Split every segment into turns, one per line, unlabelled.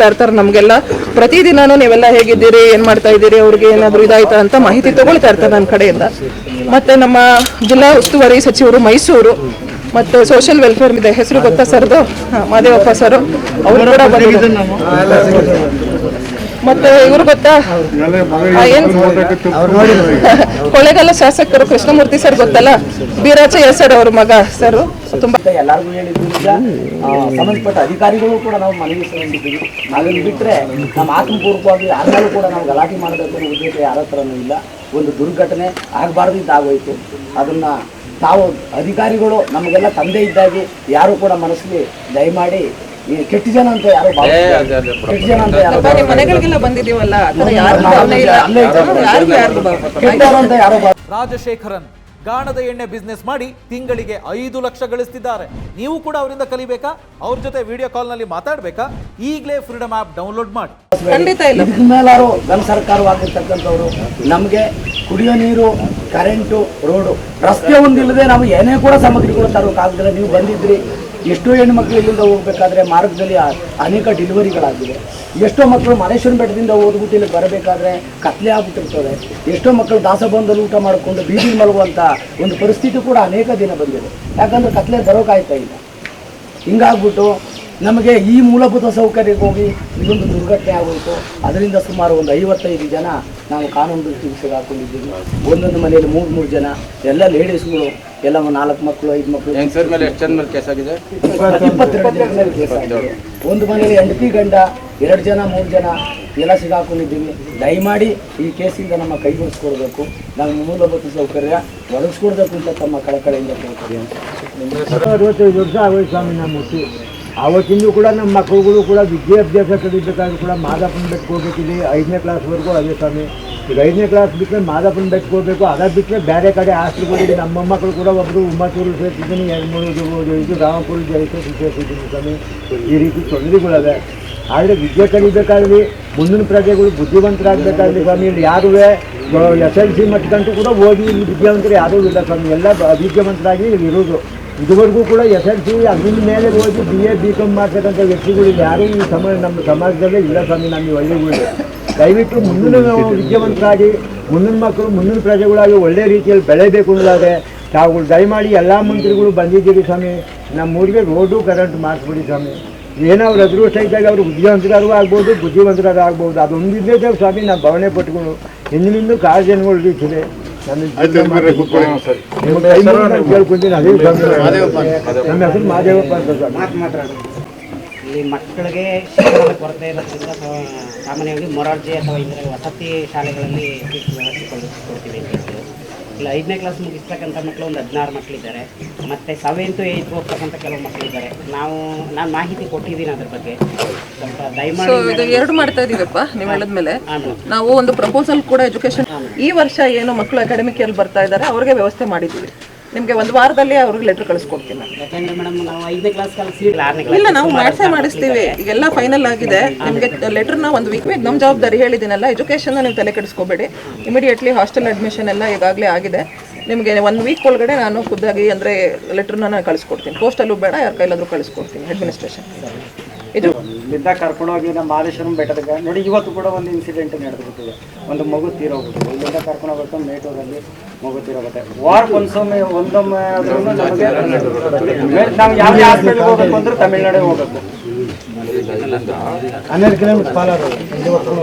ಮಾಡ್ತಾ ಇರ್ತಾರೆ. ನಮಗೆಲ್ಲ ಪ್ರತಿದಿನನೂ ನೀವೆಲ್ಲ ಹೇಗಿದ್ದೀರಿ, ಏನು ಮಾಡ್ತಾ ಇದ್ದೀರಿ, ಅವ್ರಿಗೆ ಏನಾದರೂ ಇದಾಯ್ತಾ ಅಂತ ಮಾಹಿತಿ ತಗೊಳ್ತಾ ಇರ್ತಾರೆ ನನ್ನ ಕಡೆಯಿಂದ. ಮತ್ತೆ ನಮ್ಮ ಜಿಲ್ಲಾ ಉಸ್ತುವಾರಿ ಸಚಿವರು ಮೈಸೂರು, ಮತ್ತು ಸೋಷಿಯಲ್ ವೆಲ್ಫೇರ್ ಇದೆ. ಹೆಸರು ಗೊತ್ತಾ ಸರ್ದು? ಮಾದೇವಪ್ಪ ಸರ್, ಅವರು ಕೂಡ ಬಂದಿದ್ದಾರೆ. ಮತ್ತೆ ಇವ್ರು ಗೊತ್ತಾ? ಏನ್? ಕೊಳ್ಳೇಗಾಲ ಶಾಸಕರು ಕೃಷ್ಣಮೂರ್ತಿ ಸರ್ ಗೊತ್ತಲ್ಲ? ಬೀರಾಚ ಸರ್ ಅವ್ರ ಮಗ ಸರ್. ತುಂಬಾ
ಎಲ್ಲರಿಗೂ ಹೇಳಿದ್ರು ಈಗ ಆ, ಸಂಬಂಧಪಟ್ಟ ಅಧಿಕಾರಿಗಳು ಕೂಡ ನಾವು ಮನವಿ ಸಲ್ಲಿಸಿದ್ದೀವಿ. ಅದನ್ನು ಬಿಟ್ಟರೆ ನಮ್ಮ ಆತ್ಮಪೂರ್ವಕವಾಗಿ ಯಾರು ಕೂಡ ನಾವು ಗಲಾಟೆ ಮಾಡಬೇಕು ಅನ್ನೋ ಉದ್ದೇಶ ಯಾರ ಹತ್ರನೂ ಇಲ್ಲ. ಒಂದು ದುರ್ಘಟನೆ ಆಗಬಾರ್ದು ಆಗೋಯ್ತು. ಅದನ್ನ ತಾವು ಅಧಿಕಾರಿಗಳು ನಮಗೆಲ್ಲ ತಂದೆ ಇದ್ದಾಗಿ ಯಾರು ಕೂಡ ಮನಸ್ಸಿಗೆ ದಯಮಾಡಿ ಈ ಕೆಟ್ಟ ಜನ ಅಂತ ಯಾರು. ಕೆಟ್ಟ ಜನ ಅಂತ
ನಿಮ್ಮ ಮನೆಗಳಿಗೆಲ್ಲ ಬಂದಿದೀವಲ್ಲ
ಕೆಟ್ಟವರು ಅಂತ.
ರಾಜಶೇಖರನ್ ಗಾಣದ ಎಣ್ಣೆ ಬಿಸ್ನೆಸ್ ಮಾಡಿ ತಿಂಗಳಿಗೆ ಐದು ಲಕ್ಷ ಗಳಿಸ್ತಿದ್ದಾರೆ. ನೀವು ಕೂಡ ಅವರಿಂದ ಕಲಿಬೇಕಾ? ಅವ್ರ ಜೊತೆ ವಿಡಿಯೋ ಕಾಲ್ನಲ್ಲಿ ಮಾತಾಡಬೇಕಾ? ಈಗಲೇ ಫ್ರೀಡಮ್ ಆಪ್ ಡೌನ್ಲೋಡ್ ಮಾಡಿ.
ಖಂಡಿತ ಇಲ್ಲ.
ಮೇಲಾರು ನಮ್ಮ ಸರ್ಕಾರವಾಗಿರ್ತಕ್ಕಂಥವ್ರು ನಮಗೆ ಕುಡಿಯೋ ನೀರು ಕರೆಂಟು ರೋಡು ರಸ್ತೆ ಒಂದಿಲ್ಲದೆ ನಾವು ಏನೇ ಕೂಡ ಸಾಮಗ್ರಿಗಳು ತರೋಕ್ಕಾಗದಿಲ್ಲ ನೀವು ಬಂದಿದ್ರಿ ಎಷ್ಟೋ ಹೆಣ್ಣು ಮಕ್ಕಳು ಇಲ್ಲಿಂದ ಹೋಗ್ಬೇಕಾದ್ರೆ ಮಾರ್ಗದಲ್ಲಿ ಅನೇಕ ಡೆಲಿವರಿಗಳಾಗಿದೆ ಎಷ್ಟೋ ಮಕ್ಕಳು ಮಲೇಶ್ವರ ಬೆಟ್ಟದಿಂದ ಓದ್ಬಿಟ್ಟು ಇಲ್ಲಿ ಬರಬೇಕಾದ್ರೆ ಕತ್ಲೆ ಆಗ್ಬಿಟ್ಟಿರ್ತವೆ ಎಷ್ಟೋ ಮಕ್ಕಳು ದಾಸಭವನದಲ್ಲಿ ಊಟ ಮಾಡಿಕೊಂಡು ಬೀದಿ ಮಲಗುವಂಥ ಒಂದು ಪರಿಸ್ಥಿತಿ ಕೂಡ ಅನೇಕ ದಿನ ಬಂದಿದೆ. ಯಾಕಂದರೆ ಕತ್ಲೆ ಬರೋಕಾಯ್ತಾ ಇಲ್ಲ. ಹಿಂಗಾಗ್ಬಿಟ್ಟು ನಮಗೆ ಈ ಮೂಲಭೂತ ಸೌಕರ್ಯಕ್ಕೆ ಹೋಗಿ ಇದೊಂದು ದುರ್ಘಟನೆ ಆಗೋಯಿತು. ಅದರಿಂದ ಸುಮಾರು ಒಂದು ಐವತ್ತೈದು ಜನ ನಾವು ಕಾನೂನು ದೃಷ್ಟಿಗೆ ಸಿಗಾಕೊಂಡಿದ್ದೀವಿ. ಒಂದೊಂದು ಮನೆಯಲ್ಲಿ ಮೂರು ಮೂರು ಜನ, ಎಲ್ಲ ಲೇಡೀಸ್ಗಳು ಎಲ್ಲ ನಾಲ್ಕು ಮಕ್ಕಳು ಐದು ಮಕ್ಕಳು.
ಮೇಲೆ ಎಷ್ಟು ಜನ ಮೇಲೆ ಕೇಸ್ ಆಗಿದೆ?
ಇಪ್ಪತ್ತೆರಡು ಜನ ಮೇಲೆ ಕೇಸ್ ಆಗಿದೆ. ಒಂದು ಮನೆಯಲ್ಲಿ ಹೆಂಡತಿ ಗಂಡ ಎರಡು ಜನ ಮೂರು ಜನ ಎಲ್ಲ ಸಿಗಾಕೊಂಡಿದ್ದೀವಿ. ದಯಮಾಡಿ ಈ ಕೇಸಿಂದ ನಮ್ಮ ಕೈಗೊಳಿಸ್ಕೊಡ್ಬೇಕು ನಾವು ಮೂಲಭೂತ ಸೌಕರ್ಯ ಒದಗಿಸ್ಕೊಡ್ಬೇಕು ಅಂತ ತಮ್ಮ ಕಳಕಳಿಯಿಂದ ಕೇಳ್ತೀವಿ
ಅರವತ್ತೈದು ವರ್ಷ ಆಗೋಯ್ತು ಸ್ವಾಮಿ ನಮ್ಮ ಆವತ್ತಿಂದ ಕೂಡ ನಮ್ಮ ಮಕ್ಕಳುಗಳು ಕೂಡ ವಿದ್ಯಾಭ್ಯಾಸ ಕಲಿಬೇಕಾದ್ರೂ ಕೂಡ ಮಾದಪ್ಪನ ಬೆಟ್ಟಕ್ಕೆ ಹೋಗ್ಬೇಕಿದೆ. ಐದನೇ ಕ್ಲಾಸ್ವರೆಗೂ ಅದೇ ಸ್ವಾಮಿ. ಈಗ ಐದನೇ ಕ್ಲಾಸ್ ಬಿಟ್ಟರೆ ಮಾದಪ್ಪನ ಬೆಟ್ಟಕ್ಕೆ ಹೋಗಬೇಕು ಅದ ಬಿಟ್ಟರೆ ಬೇರೆ ಕಡೆ ಹಾಸ್ಟೆಲ್ಗಳಿಗೆ ನಮ್ಮ ಮೊಮ್ಮಕ್ಕಳು ಕೂಡ ಒಬ್ಬರು ಉಮ್ಮತ್ತೂರು ಸೇರ್ತಿದ್ದೀನಿ, ಎರಡು ಇದು- ರಾಮಪುರ ಜಯಸೂರು ಸೇರ್ತಿದ್ದೀನಿ ಸ್ವಾಮಿ. ಈ ರೀತಿ ತೊಂದರೆಗಳಿವೆ. ಆದರೆ ವಿದ್ಯೆ ಕಲಿಬೇಕಾಗಲಿ ಮುಂದಿನ ಪ್ರಜೆಗಳು ಬುದ್ಧಿವಂತರಾಗಬೇಕಾಗಲಿ ಸ್ವಾಮಿ. ಇಲ್ಲಿ ಯಾರೂ ಎಸ್ ಎಲ್ ಸಿ ಮಟ್ಟಕ್ಕಂತೂ ಕೂಡ ಓದಿ ಇಲ್ಲಿ ವಿದ್ಯಾವಂತರು ಯಾರೂ ಇಲ್ಲ ಸ್ವಾಮಿ. ಎಲ್ಲ ವಿದ್ಯಾವಂತರಾಗಿ ಇಲ್ಲಿ ಇರೋದು. ಇದುವರೆಗೂ ಕೂಡ ಎಸ್ ಎಲ್ ಸಿ ಅದ್ರ ಮೇಲೆ ಹೋಗಿ ಬಿ ಎ ಬಿ ಕಾಮ್ ಮಾಡ್ತಕ್ಕಂಥ ವ್ಯಕ್ತಿಗಳು ಯಾರೂ ಈ ಸಮ, ನಮ್ಮ ಸಮಾಜದಲ್ಲೇ ಇಲ್ಲ ಸ್ವಾಮಿ. ನಮ್ಮ ಹಳ್ಳಿಗಳು ದಯವಿಟ್ಟು ಮುಂದಿನ ನಾವು ವಿದ್ಯಾವಂತರಾಗಿ ಮುಂದಿನ ಮಕ್ಕಳು ಮುಂದಿನ ಪ್ರಜೆಗಳಾಗಿ ಒಳ್ಳೆ ರೀತಿಯಲ್ಲಿ ಬೆಳೆಯಬೇಕು ಅನ್ನೋದಾದರೆ ತಾವುಗಳು ದಯಮಾಡಿ ಎಲ್ಲ ಮಂತ್ರಿಗಳು ಬಂದಿದ್ದೀರಿ ಸ್ವಾಮಿ. ನಮ್ಮ ಊರಿಗೆ ರೋಡು ಕರೆಂಟ್ ಮಾಡಿಸ್ಬಿಡಿ ಸ್ವಾಮಿ. ಏನೋ ಅವ್ರು ಅದೃಷ್ಟ ಇದ್ದಾಗ ಅವರು ಬುದ್ಧಿವಂತರಾದ್ರು ಆಗ್ಬೋದು ಬುದ್ಧಿವಂತರಾಗೂ ಆಗ್ಬೋದು. ಅದೊಂದಿದ್ದೇ ಸ್ವಾಮಿ ನಾವು ಭಾವನೆ ಪಟ್ಕೊಂಡು ಹಿಂದಿನಿಂದ ಕಾರ್ ಜನಗಳು ರೀತಿದೆ ಕೇಳ್ಕೊಂತೀನಿ. ಅದೇ ಸ್ವಾಮಿ. ನಮ್ಮ ಹೆಸರು ಮಾದೇವಪ್ಪ ಅಂತ ಸ್ವಾಮಿ.
ಇಲ್ಲಿ ಮಕ್ಕಳಿಗೆ ಶಿಕ್ಷಣದ ಕೊರತೆ ಇರೋದ್ರಿಂದ ಸಾಮಾನ್ಯವಾಗಿ ಮೊರಾರ್ಜಿ ಅಥವಾ ಇದರ ವಸತಿ ಶಾಲೆಗಳಲ್ಲಿ ವ್ಯವಸ್ಥೆ ಕೊಡ್- ಕೊಡ್ತೀವಿ ಅಂತ ಹೇಳ್ತೀವಿ. ಇಲ್ಲಿ ಐದನೇ ಕ್ಲಾಸ್ ಮುಗಿಸ್ತಕ್ಕಂಥ ಮಕ್ಕಳು ಒಂದು ಹದಿನಾರು ಮಕ್ಕಳಿದ್ದಾರೆ ಮತ್ತು ಸವೆಂತು ಏಯ್ತ್ ಹೋಗ್ತಕ್ಕಂಥ ಕೆಲವು ಮಕ್ಕಳಿದ್ದಾರೆ ನಾವು ನಾನು ಮಾಹಿತಿ ಕೊಟ್ಟಿದ್ದೀನಿ ಅದ್ರ ಬಗ್ಗೆ. ಸ್ವಲ್ಪ ದಯಮಾಡಿ
ಇದು ಎರಡು ಮಾಡ್ತಾ ಇದೀವಪ್ಪ ನೀವು ಹೇಳಿದ್ಮೇಲೆ ನಾವು ಒಂದು ಪ್ರಪೋಸಲ್ ಕೂಡ ಎಜುಕೇಶನ್ ಈ ವರ್ಷ ಏನು ಮಕ್ಕಳು ಅಕಾಡೆಮಿಕ್ ಅಲ್ಲಿ ಬರ್ತಾ ಇದ್ದಾರೆ ಅವ್ರಿಗೆ ವ್ಯವಸ್ಥೆ ಮಾಡಿದ್ದೀವಿ. ನಿಮಗೆ ಒಂದು ವಾರದಲ್ಲಿ ಅವ್ರಿಗೆ ಲೆಟರ್ ಕಳಿಸ್ಕೊಡ್ತೀನಿ.
ಯಾಕೆಂದರೆ ಮೇಡಮ್ ನಾವು ಐದನೇ ಕ್ಲಾಸ್ ಕಲಿಸಿ ಆರನೇ
ಇಲ್ಲ ನಾವು ಮಾಡ್ಸೇ ಮಾಡಿಸ್ತೀವಿ. ಈಗೆಲ್ಲ ಫೈನಲ್ ಆಗಿದೆ. ನಿಮಗೆ ಲೆಟರ್ನ ಒಂದು ವೀಕ್ ನಮ್ಮ ಜವಾಬ್ದಾರಿ ಹೇಳಿದ್ದೀನಲ್ಲ ಎಜುಕೇಶನ್ ನೀವು ತಲೆ ಕೆಡಿಸ್ಕೋಬೇಡಿ. ಇಮಿಡಿಯೇಟ್ಲಿ ಹಾಸ್ಟೆಲ್ ಅಡ್ಮಿಷನ್ ಎಲ್ಲ ಈಗಾಗಲೇ ಆಗಿದೆ. ನಿಮಗೆ ಒನ್ ವೀಕ್ ಒಳಗಡೆ ನಾನು ಖುದ್ದಾಗಿ ಅಂದರೆ ಲೆಟರ್ನ ನಾನು ಕಳಿಸ್ಕೊಡ್ತೀನಿ. ಪೋಸ್ಟಲ್ಲೂ ಬೇಡ ಯಾರ ಕೈಲಾದರೂ ಕಳಿಸ್ಕೊಡ್ತೀನಿ ಅಡ್ಮಿನಿಸ್ಟ್ರೇಷನ್ ಇದು
ಇಲ್ಲಿಂದ ಕರ್ಕೊಂಡೋಗಿ ನಮ್ಮ ಮಾದೇಶ್ವರ ಬೆಟ್ಟದಾಗ ನೋಡಿ ಇವತ್ತು ಕೂಡ ಒಂದು ಇನ್ಸಿಡೆಂಟ್ ನಡೆದ್ಬಿಟ್ಟಿದೆ. ಒಂದು ಮಗು ತೀರೋಗ್ಬಿಟ್ಟಿದೆ ಇಲ್ಲಿಂದ ಕರ್ಕೊಂಡು ಹೋಗ್ಬೇಕು ಮೇಟೂರಲ್ಲಿ ಮಗು ತೀರೋಗುತ್ತೆ ವಾರಕ್ಕೆ ಒಂದ್ಸೊಮ್ಮೆ ಒಂದೊಮ್ಮೆ ನಾವು ಯಾವ ಹಾಸ್ಪಿಟಲ್ಗೆ ಹೋಗ್ಬೇಕು ಅಂದ್ರೆ ತಮಿಳ್ನಾಡಿಗೆ ಹೋಗ್ಬೇಕು.
ಹನ್ನೆರಡು ಕಿಲೋಮೀಟರ್ ಪಾಲಾರು
ಇವತ್ತು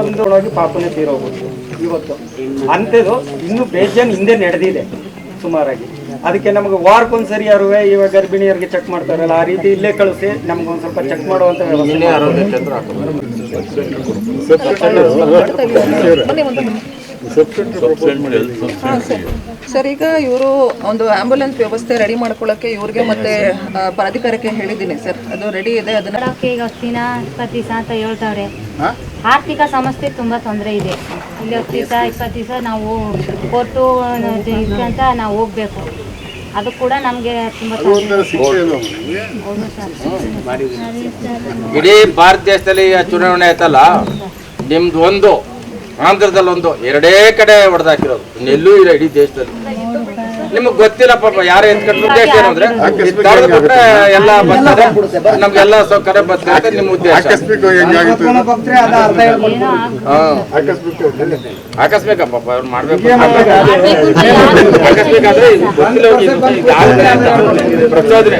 ಒಂದು ಹೋಗಿ ಪಾಪನೇ ತೀರೋಗ್ಬಿಟ್ಟು ಇವತ್ತು. ಅಂಥದ್ದು ಇನ್ನೂ ಬೇಜಾನ್ ಹಿಂದೆ ನಡೆದಿದೆ ಸುಮಾರಾಗಿ. ಅದಕ್ಕೆ ನಮಗೆ ವಾರಕ್ಕೊಂದ್ಸರಿ ಯಾರು ಇವಾಗ ಗರ್ಭಿಣಿಯರಿಗೆ ಚೆಕ್ ಮಾಡ್ತಾರಲ್ಲ ಆ ರೀತಿ ಇಲ್ಲೇ ಕಳಿಸಿ ನಮ್ಗೆ ಒಂದು ಸ್ವಲ್ಪ ಚೆಕ್ ಮಾಡುವಂತ
ಸರ್ ಸರ್ ಈಗ ಇವರು ಒಂದು ಆಂಬ್ಯುಲೆನ್ಸ್ ವ್ಯವಸ್ಥೆ ರೆಡಿ ಮಾಡ್ಕೊಳ್ಳೋಕ್ಕೆ ಇವ್ರಿಗೆ ಮತ್ತೆ ಪ್ರಾಧಿಕಾರಕ್ಕೆ ಹೇಳಿದ್ದೀನಿ ಸರ್. ಅದು ರೆಡಿ ಇದೆ ಅದನ್ನ
ಈಗ ಇಪ್ಪತ್ತು ದಿವಸ ಅಂತ ಹೇಳ್ತಾವ್ರೆ. ಆರ್ಥಿಕ ಸಮಸ್ಯೆ ತುಂಬ ತೊಂದರೆ ಇದೆ. ಇಲ್ಲಿ ಹತ್ತು ದಿವಸ ಇಪ್ಪತ್ತು ದಿವಸ ನಾವು ಕೊಟ್ಟು ಅಂತ ನಾವು ಹೋಗ್ಬೇಕು. ಅದು ಕೂಡ ನಮಗೆ ತುಂಬ
ಇಡೀ ಭಾರತ ದೇಶದಲ್ಲಿ ಚುನಾವಣೆ ಆಯ್ತಲ್ಲ ನಿಮ್ದು ಒಂದು ಆಂಧ್ರದಲ್ಲಿ ಒಂದು ಎರಡೇ ಕಡೆ ಹೊಡೆದಾಕಿರೋದು ಇನ್ನೆಲ್ಲೂ ಇಲ್ಲ ಇಡೀ ದೇಶದಲ್ಲಿ. ನಿಮಗ್ ಗೊತ್ತಿಲ್ಲ ಪಾಪ ಯಾರು ಎತ್ಕೊಂಡ್ರು ಉದ್ದೇಶ ಏನು ಅಂದ್ರೆ ಇದ್ ತಡೆದು ಬಿಟ್ರೆ ಎಲ್ಲ ಬರ್ತದೆ. ನಮ್ಗೆಲ್ಲ ಸೌಕರ್ಯ ಬರ್ತದೆ ಅಂತ ನಿಮ್ಮ ಉದ್ದೇಶ. ಆಕಸ್ಮಿಕ ಪಾಪ ಅವ್ರು ಮಾಡ್ಬೇಕು ಆಕಸ್ಮಿಕ ಆದ್ರೆ ಗೊತ್ತಿಲ್ಲ ಪ್ರಚೋದನೆ.